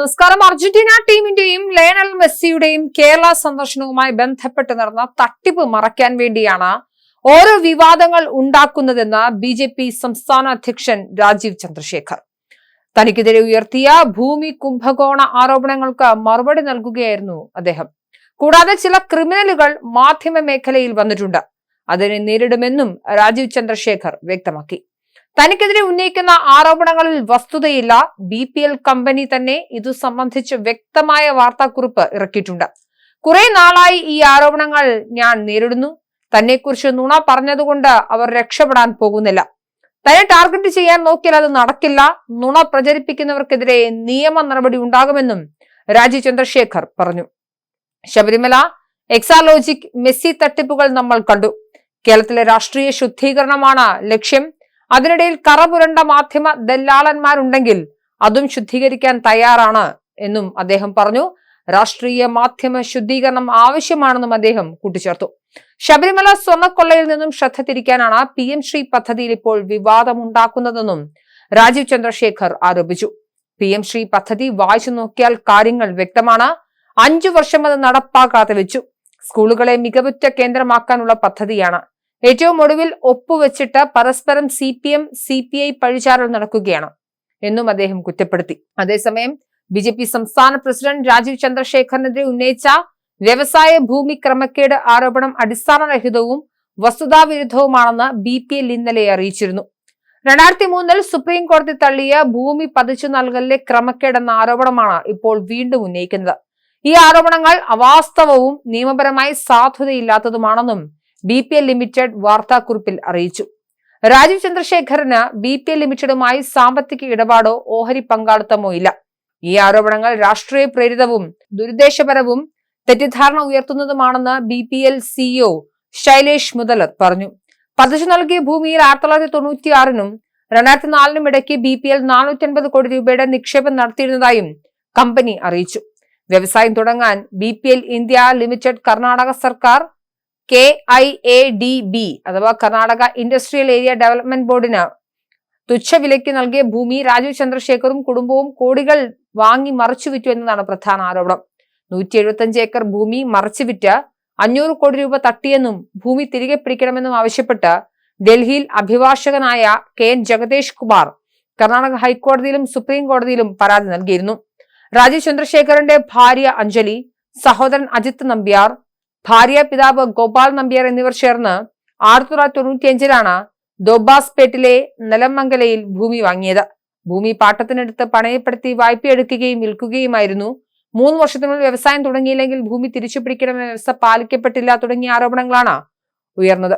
നമസ്കാരം. അർജന്റീന ടീമിന്റെയും ലയണൽ മെസ്സിയുടെയും കേരള സന്ദർശനവുമായി ബന്ധപ്പെട്ട് നടന്ന തട്ടിപ്പ് മറയ്ക്കാൻ വേണ്ടിയാണ് ഓരോ വിവാദങ്ങൾ ഉണ്ടാക്കുന്നതെന്ന് ബി ജെ പി സംസ്ഥാന അധ്യക്ഷൻ രാജീവ് ചന്ദ്രശേഖർ. തനിക്കെതിരെ ഉയർത്തിയ ഭൂമി കുംഭകോണ ആരോപണങ്ങൾക്ക് മറുപടി നൽകുകയായിരുന്നു അദ്ദേഹം. കൂടാതെ ചില ക്രിമിനലുകൾ മാധ്യമ മേഖലയിൽ വന്നിട്ടുണ്ട്. അതിനെ നേരിടുമെന്നും രാജീവ് ചന്ദ്രശേഖർ വ്യക്തമാക്കി. തനിക്കെതിരെ ഉന്നയിക്കുന്ന ആരോപണങ്ങളിൽ വസ്തുതയില്ല. ബി പി എൽ കമ്പനി തന്നെ ഇതു സംബന്ധിച്ച് വ്യക്തമായ വാർത്താക്കുറിപ്പ് ഇറക്കിയിട്ടുണ്ട്. കുറെ നാളായി ഈ ആരോപണങ്ങൾ ഞാൻ നേരിടുന്നു. തന്നെക്കുറിച്ച് നുണ പറഞ്ഞതുകൊണ്ട് അവർ രക്ഷപ്പെടാൻ പോകുന്നില്ല. തന്നെ ടാർഗറ്റ് ചെയ്യാൻ നോക്കിയാൽ അത് നടക്കില്ല. നുണ പ്രചരിപ്പിക്കുന്നവർക്കെതിരെ നിയമ നടപടി ഉണ്ടാകുമെന്നും രാജി ചന്ദ്രശേഖർ പറഞ്ഞു. ശബരിമല എക്സാലോജിക് മെസ്സി തട്ടിപ്പുകൾ നമ്മൾ കണ്ടു. കേരളത്തിലെ രാഷ്ട്രീയ ശുദ്ധീകരണമാണ് ലക്ഷ്യം. അതിനിടയിൽ കറപുരണ്ട മാധ്യമ ദല്ലാളന്മാരുണ്ടെങ്കിൽ അതും ശുദ്ധീകരിക്കാൻ തയ്യാറാണ് എന്നും അദ്ദേഹം പറഞ്ഞു. രാഷ്ട്രീയ മാധ്യമ ശുദ്ധീകരണം ആവശ്യമാണെന്നും അദ്ദേഹം കൂട്ടിച്ചേർത്തു. ശബരിമല സ്വർണക്കൊള്ളയിൽ നിന്നും ശ്രദ്ധ തിരിക്കാനാണ് പി എം ശ്രീ പദ്ധതിയിൽ ഇപ്പോൾ വിവാദമുണ്ടാക്കുന്നതെന്നും രാജീവ് ചന്ദ്രശേഖർ ആരോപിച്ചു. പി എം ശ്രീ പദ്ധതി വായിച്ചു നോക്കിയാൽ കാര്യങ്ങൾ വ്യക്തമാണ്. അഞ്ചു വർഷം അത് നടപ്പാക്കാതെ വെച്ചു. സ്കൂളുകളെ മികവുറ്റ കേന്ദ്രമാക്കാനുള്ള പദ്ധതിയാണ്. ഏറ്റവും ഒടുവിൽ ഒപ്പുവെച്ചിട്ട് പരസ്പരം C P M C P I പഴിചാരൽ നടക്കുകയാണ് എന്നും അദ്ദേഹം കുറ്റപ്പെടുത്തി. അതേസമയം ബി ജെ പി സംസ്ഥാന പ്രസിഡന്റ് രാജീവ് ചന്ദ്രശേഖറിനെതിരെ ഉന്നയിച്ച വ്യവസായ ഭൂമി ക്രമക്കേട് ആരോപണം അടിസ്ഥാനരഹിതവും വസ്തുതാവിരുദ്ധവുമാണെന്ന് ബി പി എൽ ഇന്നലെ അറിയിച്ചിരുന്നു. രണ്ടായിരത്തി മൂന്നിൽ സുപ്രീം കോടതി തള്ളിയ ഭൂമി പതിച്ചു നൽകലിലെ ക്രമക്കേടെന്ന ആരോപണമാണ് ഇപ്പോൾ വീണ്ടും ഉന്നയിക്കുന്നത്. ഈ ആരോപണങ്ങൾ അവാസ്തവവും നിയമപരമായി സാധുതയില്ലാത്തതുമാണെന്നും ബി പി എൽ ലിമിറ്റഡ് വാർത്താക്കുറിപ്പിൽ അറിയിച്ചു. രാജീവ് ചന്ദ്രശേഖരന് ബി പി എൽ ലിമിറ്റഡുമായി സാമ്പത്തിക ഇടപാടോ ഓഹരി പങ്കാളിത്തമോ ഇല്ല. ഈ ആരോപണങ്ങൾ രാഷ്ട്രീയ പ്രേരിതവും ദുരുദ്ദേശപരവും തെറ്റിദ്ധാരണ ഉയർത്തുന്നതുമാണെന്ന് B P L CEO Shailesh Mudaliar പറഞ്ഞു. പതിച്ചു നൽകിയ ഭൂമിയിൽ ആയിരത്തി തൊള്ളായിരത്തി തൊണ്ണൂറ്റിയാറിനും രണ്ടായിരത്തി നാലിനും ഇടയ്ക്ക് ബി പി എൽ നാനൂറ്റി അൻപത് കോടി രൂപയുടെ നിക്ഷേപം നടത്തിയിരുന്നതായും കമ്പനി അറിയിച്ചു. വ്യവസായം തുടങ്ങാൻ B P L India limited Karnataka സർക്കാർ K I A D B അഥവാ കർണാടക ഇൻഡസ്ട്രിയൽ ഏരിയ ഡെവലപ്മെന്റ് ബോർഡിന് തുച്ഛവിലയ്ക്ക് നൽകിയ ഭൂമി രാജീവ് ചന്ദ്രശേഖറും കുടുംബവും കോടികൾ വാങ്ങി മറച്ചുവിറ്റു എന്നതാണ് പ്രധാന ആരോപണം. നൂറ്റി എഴുപത്തഞ്ച് ഏക്കർ ഭൂമി മറച്ചുവിറ്റ് അഞ്ഞൂറ് കോടി രൂപ തട്ടിയെന്നും ഭൂമി തിരികെ പിടിക്കണമെന്നും ആവശ്യപ്പെട്ട് ഡൽഹിയിൽ അഭിഭാഷകനായ കെ എൻ ജഗദേഷ് കുമാർ കർണാടക ഹൈക്കോടതിയിലും സുപ്രീം കോടതിയിലും പരാതി നൽകിയിരുന്നു. രാജീവ് ചന്ദ്രശേഖറിന്റെ ഭാര്യ അഞ്ജലി സഹോദരൻ അജിത് നമ്പ്യാർ ഭാര്യ പിതാവ് ഗോപാൽ നമ്പ്യാർ എന്നിവർ ചേർന്ന് ആയിരത്തി തൊള്ളായിരത്തി തൊണ്ണൂറ്റിയഞ്ചിലാണ് ദോബാസ്പേട്ടിലെ നിലമംഗലയിൽ ഭൂമി വാങ്ങിയത്. ഭൂമി പാട്ടത്തിനെടുത്ത് പണയപ്പെടുത്തി വായ്പയെടുക്കുകയും വിൽക്കുകയുമായിരുന്നു. മൂന്ന് വർഷത്തിനുള്ളിൽ വ്യവസായം തുടങ്ങിയില്ലെങ്കിൽ ഭൂമി തിരിച്ചു പിടിക്കണമെന്ന വ്യവസ്ഥ പാലിക്കപ്പെട്ടില്ല തുടങ്ങിയ ആരോപണങ്ങളാണ് ഉയർന്നത്.